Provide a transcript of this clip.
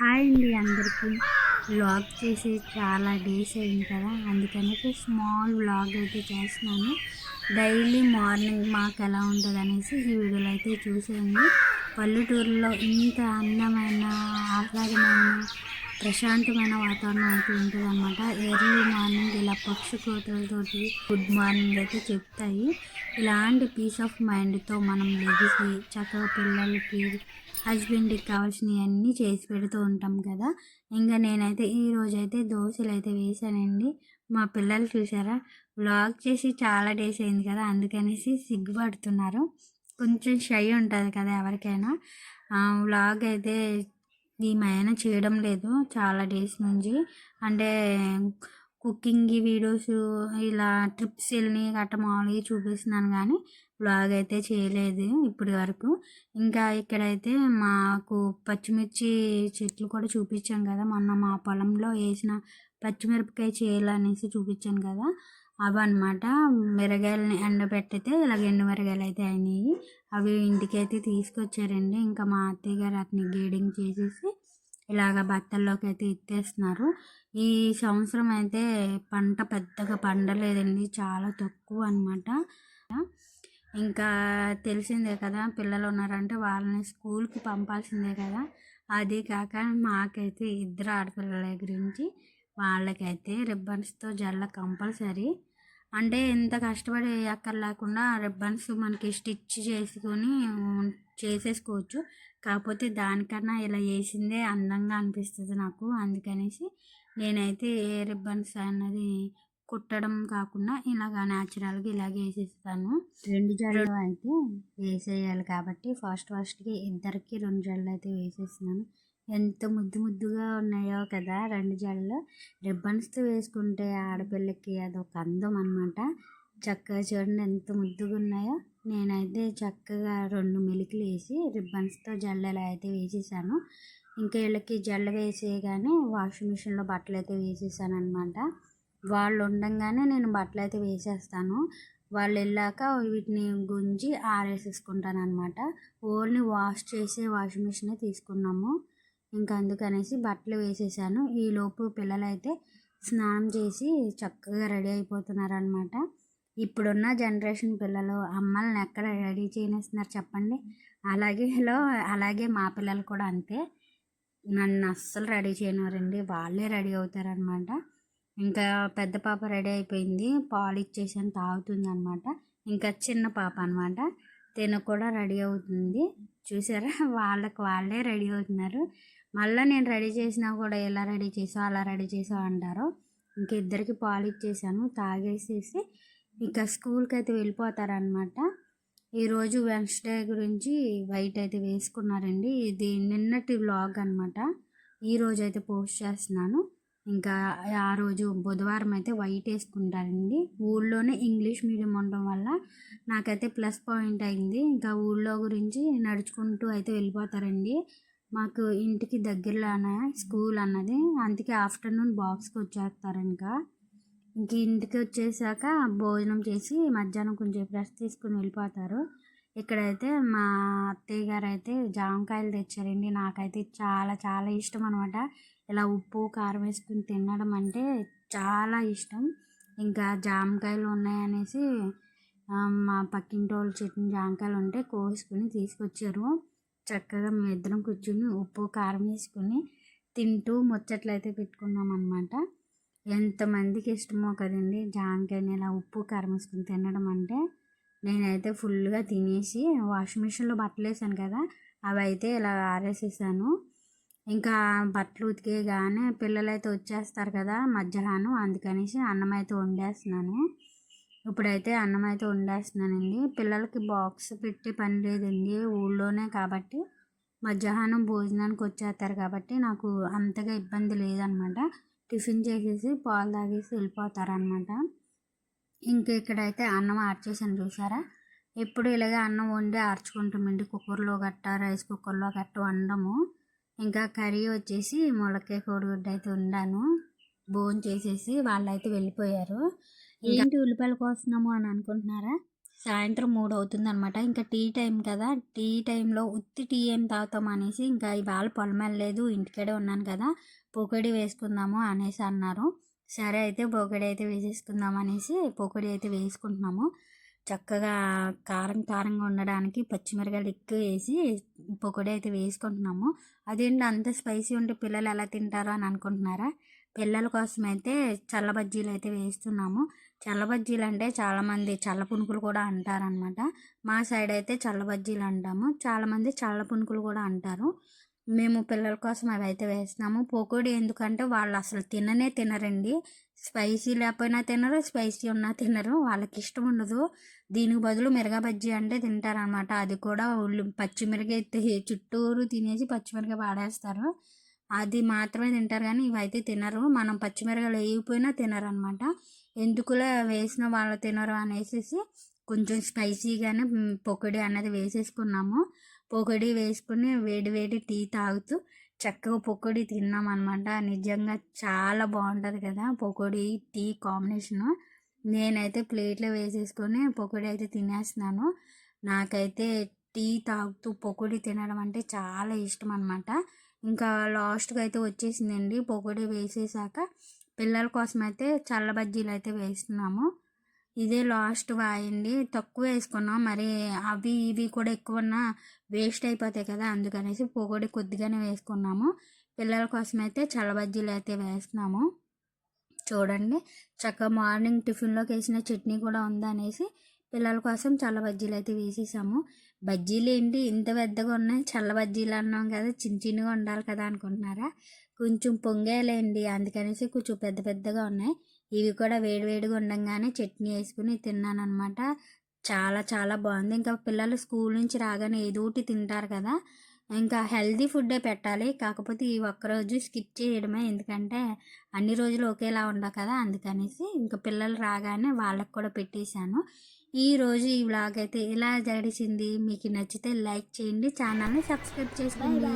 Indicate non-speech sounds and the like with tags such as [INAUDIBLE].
Hi అండి అందరికీ. Vlog చేసి చాలా డేస్ అయింది కదా అందుకని స్మాల్ వ్లాగ్ అయితే చేస్తున్నాను. డైలీ మార్నింగ్ మాకు ఎలా ఉంటుంది అనేసి ఈ వీడియోలో అయితే చూసేయండి. పల్లెటూరులో ఇంత అందమైన ఆహ్లాదమైన ప్రశాంతమైన వాతావరణం అయితే ఉంటుంది అనమాట ఎర్లీ మార్నింగ్ ఇలా పక్షి కోతలతోటి గుడ్ మార్నింగ్ అయితే చెప్తాయి. ఇలాంటి పీస్ ఆఫ్ మైండ్తో మనం లెగిసి చక్కగా పిల్లలకి హస్బెండ్కి కావాల్సినవి అన్నీ చేసి పెడుతూ ఉంటాం కదా. ఇంకా నేనైతే ఈ రోజైతే దోశలు అయితే వేసానండి. మా పిల్లలు చూసారా? వ్లాగ్ చేసి చాలా డేస్ అయింది కదా అందుకనేసి సిగ్గుపడుతున్నారు. కొంచెం షై ఉంటుంది కదా ఎవరికైనా. వ్లాగ్ అయితే ఈ మయన చేయడం లేదు చాలా డేస్ నుంచి. అంటే కుకింగ్ వీడియోస్ ఇలా ట్రిప్స్ వెళ్ళి గట్ట మామూలుగా చూపిస్తున్నాను కానీ బ్లాగ్ అయితే చేయలేదు ఇప్పటి వరకు. ఇంకా ఇక్కడైతే మాకు పచ్చిమిర్చి చెట్లు కూడా చూపించాం కదా మొన్న మా పొలంలో వేసిన పచ్చిమిరపకాయ చేయాలి అనేసి చూపించాను కదా. అవన్నమాట. మిరగాయలని ఎండబెట్టితే ఇలాగ ఎండు మిరగాయలు అయితే అయినాయి అవి ఇంటికైతే తీసుకొచ్చారండి. ఇంకా మా అత్తయ్య గారు అతని గేడింగ్ చేసేసి ఇలాగ బత్తల్లోకి అయితే ఎత్తేస్తున్నారు ఈ సంవత్సరం అయితే పంట పెద్దగా పండలేదండి. చాలా తక్కువ అనమాట ఇంకా తెలిసిందే కదా పిల్లలు ఉన్నారంటే వాళ్ళని స్కూల్కి పంపాల్సిందే కదా. అది కాక మాకైతే ఇద్దరు ఆడపిల్లల గురించి వాళ్ళకైతే రిబ్బన్స్తో జల్ల కంపల్సరీ అంటే ఎంత కష్టపడి లేకుండా రిబ్బన్స్ మనకి స్టిచ్ చేసుకొని చేసేసుకోవచ్చు. కాకపోతే దానికన్నా ఇలా వేసిందే అందంగా అనిపిస్తుంది నాకు. అందుకనేసి నేనైతే ఏ రిబ్బన్స్ అన్నది కుట్టడం కాకుండా ఇలాగా న్యాచురల్గా ఇలాగే వేసేస్తాను రెండు జడలు అయితే వేసేయాలి కాబట్టి ఫస్ట్ ఫస్ట్కి ఇద్దరికి రెండు జడలు అయితే వేసేస్తున్నాను. ఎంత ముద్దు ముద్దుగా ఉన్నాయో కదా రెండు జడలు. రిబ్బన్స్తో వేసుకుంటే ఆడపిల్లకి అదొక అందం అనమాట చక్కగా చూడండి ఎంత ముద్దుగా ఉన్నాయో. నేనైతే చక్కగా రెండు మెలికలు వేసి రిబ్బన్స్తో జల్లెలు అయితే వేసేసాను ఇంకా వీళ్ళకి జల్ల వేసేయగానే వాషింగ్ మిషన్లో బట్టలు అయితే వేసేసాను అనమాట వాళ్ళు ఉండగానే నేను బట్టలు అయితే వేసేస్తాను. వాళ్ళు వెళ్ళాక వీటిని గుంజి ఆరేసేసుకుంటాను అనమాట ఓన్లీ వాష్ చేసే వాషింగ్ మిషనే తీసుకున్నాము. ఇంకా అందుకనేసి బట్టలు వేసేసాను. ఈలోపు పిల్లలైతే స్నానం చేసి చక్కగా రెడీ అయిపోతున్నారు అనమాట ఇప్పుడున్న జనరేషన్ పిల్లలు అమ్మల్ని ఎక్కడ రెడీ చేయనేస్తున్నారు చెప్పండి? అలాగే హలో అలాగే మా పిల్లలు కూడా అంతే. నన్ను అస్సలు రెడీ చేయనివారండి వాళ్ళే రెడీ అవుతారనమాట. ఇంకా పెద్ద పాప రెడీ అయిపోయింది. పాలు ఇచ్చేసాను తాగుతుంది అనమాట. ఇంకా చిన్న పాప అనమాట. తిన కూడా రెడీ అవుతుంది. చూసారా? [LAUGHS] వాళ్ళకి వాళ్ళే రెడీ అవుతున్నారు. మళ్ళీ నేను రెడీ చేసినా కూడా ఎలా రెడీ చేసావు అలా రెడీ చేసావు అంటారు. ఇంక ఇద్దరికి పాలు ఇచ్చేసాను. తాగేసేసి ఇక స్కూల్కి అయితే వెళ్ళిపోతారనమాట ఈరోజు వెన్స్డే గురించి వైట్ అయితే వేసుకున్నారండి. ఇది నిన్నటి వ్లాగ్ అనమాట ఈరోజు అయితే పోస్ట్ చేస్తున్నాను. ఇంకా ఆ రోజు బుధవారం అయితే వైట్ వేసుకుంటారండి. ఊళ్ళోనే ఇంగ్లీష్ మీడియం ఉండడం వల్ల నాకైతే ప్లస్ పాయింట్ అయింది. ఇంకా ఊళ్ళో గురించి నడుచుకుంటూ అయితే వెళ్ళిపోతారండి. మాకు ఇంటికి దగ్గరలోనే స్కూల్ అన్నది. అందుకే ఆఫ్టర్నూన్ బాక్స్కి వచ్చేస్తారు ఇంకా. ఇంక ఇంటికి వచ్చేసాక భోజనం చేసి మధ్యాహ్నం కొంచెం రెస్ట్ తీసుకుని వెళ్ళిపోతారు. ఇక్కడైతే మా అత్తయ్య గారు అయితే జామకాయలు తెచ్చారండి. నాకైతే చాలా చాలా ఇష్టం అనమాట ఇలా ఉప్పు కారం వేసుకుని తినడం అంటే చాలా ఇష్టం. ఇంకా జామకాయలు ఉన్నాయనేసి మా పక్కింటి వాళ్ళు చెట్టు జామకాయలు ఉంటే కోసుకుని తీసుకొచ్చారు. చక్కగా మేము ఇద్దరం కూర్చుని ఉప్పు కారం వేసుకుని తింటూ ముచ్చట్లు అయితే పెట్టుకున్నాం అనమాట ఎంతమందికి ఇష్టమో కదండి జామకాయని ఇలా ఉప్పు కారం వేసుకుని తినడం అంటే. నేనైతే ఫుల్గా తినేసి వాషింగ్ మిషన్లో బట్టలు వేసాను కదా అవి అయితే ఇలా ఆరేసేసాను. ఇంకా బట్టలు ఉతికేగానే పిల్లలు అయితే వచ్చేస్తారు కదా మధ్యాహ్నం. అందుకనేసి అన్నం అయితే వండేస్తున్నాను. ఇప్పుడైతే అన్నం అయితే వండేస్తున్నానండి. పిల్లలకి బాక్స్ పెట్టి పని లేదండి. ఊళ్ళోనే కాబట్టి మధ్యాహ్నం భోజనానికి వచ్చేస్తారు కాబట్టి నాకు అంతగా ఇబ్బంది లేదనమాట. టిఫిన్ చేసేసి పాలు తాగేసి వెళ్ళిపోతారనమాట. ఇంక ఇక్కడైతే అన్నం ఆర్చేసాను చూసారా ఎప్పుడు ఇలాగే అన్నం వండి ఆర్చుకుంటామండి. కుక్కర్లో గట్ట రైస్ కుక్కర్లో గట్ట వండము. ఇంకా కర్రీ వచ్చేసి మొలకే కోడిగుడ్డ అయితే వండాను భోజనం చేసేసి వాళ్ళు అయితే వెళ్ళిపోయారు ఏంటి ఉల్లిపాయలు కోస్తున్నాము అని అనుకుంటున్నారా? సాయంత్రం మూడు అవుతుంది అనమాట ఇంకా టీ టైం కదా. టీ టైంలో ఉత్తి టీ ఏం తాగుతాం అనేసి ఇంకా ఇవాళ పొలం వెళ్ళలేదు ఇంటికాడే ఉన్నాను కదా. పొకడి వేసుకుందాము అనేసి అన్నారు. సరే అయితే పొకడి అయితే వేసేసుకుందాం అనేసి పొకడి అయితే వేసుకుంటున్నాము. చక్కగా కారం కారంగా ఉండడానికి పచ్చిమిరకాయలు ఎక్కువ వేసి పొకడి అయితే వేసుకుంటున్నాము. అదేంటి అంత స్పైసీ ఉంటే పిల్లలు ఎలా తింటారో అని అనుకుంటున్నారా? పిల్లల కోసం అయితే చల్ల బజ్జీలు అయితే వేస్తున్నాము. చల్ల బజ్జీలు అంటే చాలామంది చల్ల పునుకులు కూడా అంటారనమాట మా సైడ్ అయితే చల్ల బజ్జీలు అంటాము. చాలామంది చల్ల పునుకులు కూడా అంటారు. మేము పిల్లల కోసం అవి అయితే వేస్తున్నాము. పకోడీ ఎందుకంటే వాళ్ళు అసలు తిననే తినరండి. స్పైసీ లేకపోయినా తినరు స్పైసీ ఉన్నా తినరు. వాళ్ళకి ఇష్టం ఉండదు. దీనికి బదులు మిరగా బజ్జీ అంటే తింటారనమాట అది కూడా ఉల్లి పచ్చిమిరకాయ చుట్టూరు తినేసి పచ్చిమిరకాయ పాడేస్తారు. అది మాత్రమే తింటారు కానీ ఇవైతే తినరు. మనం పచ్చిమిరకాయలు వేయకపోయినా తినరు అనమాట వేసిన వాళ్ళు తినరు అనేసి కొంచెం స్పైసీగానే పొకడి అనేది వేసేసుకున్నాము. పొకడి వేసుకుని వేడి వేడి టీ తాగుతూ చక్కగా పకోడీ తిన్నాం అనమాట నిజంగా చాలా బాగుంటుంది కదా పకోడీ టీ కాంబినేషను. నేనైతే ప్లేట్లో వేసేసుకొని పకోడీ అయితే తినేస్తున్నాను. నాకైతే టీ తాగుతూ పకోడీ తినడం అంటే చాలా ఇష్టం అనమాట ఇంకా లాస్ట్గా అయితే వచ్చేసిందండి పకోడీ వేసేసాక. పిల్లల కోసం అయితే చల్ల బజ్జీలు అయితే వేస్తున్నాము. ఇదే లాస్ట్ వాయండి తక్కువ వేసుకున్నాం. మరి అవి ఇవి కూడా ఎక్కువ వేస్ట్ అయిపోతాయి కదా అందుకనేసి పొగడి కొద్దిగానే వేసుకున్నాము. పిల్లల కోసం అయితే చల్లబజ్జీలు అయితే వేస్తున్నాము. చూడండి చక్కగా మార్నింగ్ టిఫిన్లోకి వేసిన చట్నీ కూడా ఉందనేసి పిల్లల కోసం చల్ల బజ్జీలు అయితే వేసేసాము. బజ్జీలు ఏంటి? ఇంత పెద్దగా ఉన్నాయి. చల్ల బజ్జీలు అన్నాం కదా చిన్న చిన్నగా ఉండాలి కదా అనుకుంటున్నారా? కొంచెం పొంగేలేండి అందుకనేసి కొంచెం పెద్ద పెద్దగా ఉన్నాయి. ఇవి కూడా వేడివేడిగా ఉండగానే చట్నీ వేసుకుని తిన్నాను అనమాట చాలా చాలా బాగుంది. ఇంకా పిల్లలు స్కూల్ నుంచి రాగానే ఏదో ఒకటి తింటారు కదా. ఇంకా హెల్దీ ఫుడ్డే పెట్టాలి. కాకపోతే ఈ ఒక్కరోజు స్కిప్ చేయడమే. ఎందుకంటే అన్ని రోజులు ఒకేలా ఉండవు కదా. అందుకనేసి ఇంకా పిల్లలు రాగానే వాళ్ళకి కూడా పెట్టేశాను. ఈరోజు ఈ వ్లాగ్ అయితే ఇలా జరిచింది మీకు నచ్చితే లైక్ చేయండి. ఛానల్ని సబ్స్క్రైబ్ చేసుకోండి.